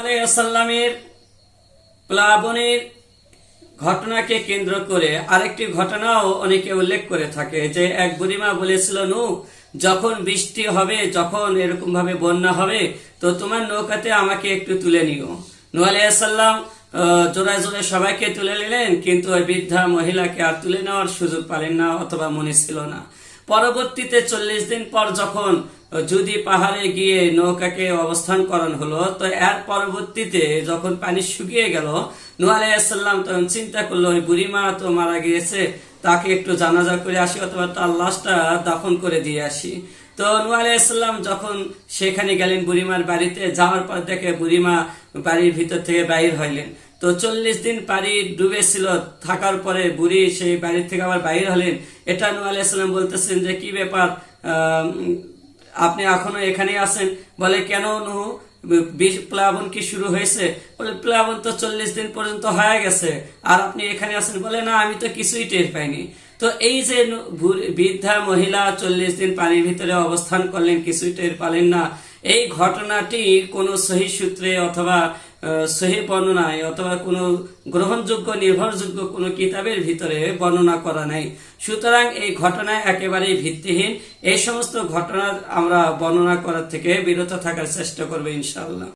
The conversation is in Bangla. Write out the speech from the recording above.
আলাইসাল্লামের প্লাবনের ঘটনাকে কেন্দ্র করে আরেকটি ঘটনাও অনেকে উল্লেখ করে থাকে, যে এক বুড়িমা বলেছিল নু যখন বৃষ্টি হবে, যখন বন্যা হবে, তো তোমার নৌকাতে আমাকে একটু তুলে নিও। নু আলাইসাল্লাম জোড়ায় জোড়ায় সবাইকে তুলে নিলেন, কিন্তু ওই বৃদ্ধা মহিলাকে আর তুলে নেওয়ার সুযোগ পালেন না, অথবা মনে ছিল না। পরবর্তীতে চল্লিশ দিন পর যখন যদি পাহাড়ে গিয়ে নৌকাকে অবস্থান করানো হলো, তো এর পরবর্তীতে যখন পানি শুকিয়ে গেল নু আলাইসাল্লাম তখন চিন্তা করল, ওই বুড়িমা তো মারা গিয়েছে, তাকে একটু জানাজা করে আসি অথবা তার লাশটা দাফন করে দিয়ে আসি। তো নু যখন সেখানে গেলেন বুড়িমার বাড়িতে, যাওয়ার পর দেখে বুড়িমা বাড়ির ভিতর থেকে বাইর হইলেন। তো চল্লিশ দিন পানি ডুবেছিল, থাকার পরে বুড়ি সেই বাড়ি থেকে আবার বাইর হলেন। এটা নু আলাইসাল্লাম বলতেছেন যে, কি ব্যাপার? আপনি এখনও এখানেই আছেন? বলে, কেন নু বীজ- প্লাবন কি শুরু হয়েছে? বলে, প্লাবন তো চল্লিশ দিন পর্যন্ত হয়ে গেছে। আর আপনি এখানে আছেন? বলে, না, আমি তো কিছুই টের পাইনি। তো এই যে বৃদ্ধা মহিলা চল্লিশ দিন পানির ভিতরে অবস্থান করলেন, কিছুই টের পালেন না। এই ঘটনাটি কোনো সহি সূত্রে অথবা সহি বর্ণনায় অথবা কোনো গ্রহণযোগ্য, নির্ভরযোগ্য কোনো কিতাবের ভিতরে বর্ণনা করা নাই। সুতরাং এই ঘটনা একেবারেই ভিত্তিহীন। এই সমস্ত ঘটনা আমরা বর্ণনা করার থেকে বিরত থাকার চেষ্টা করব ইনশাআল্লাহ।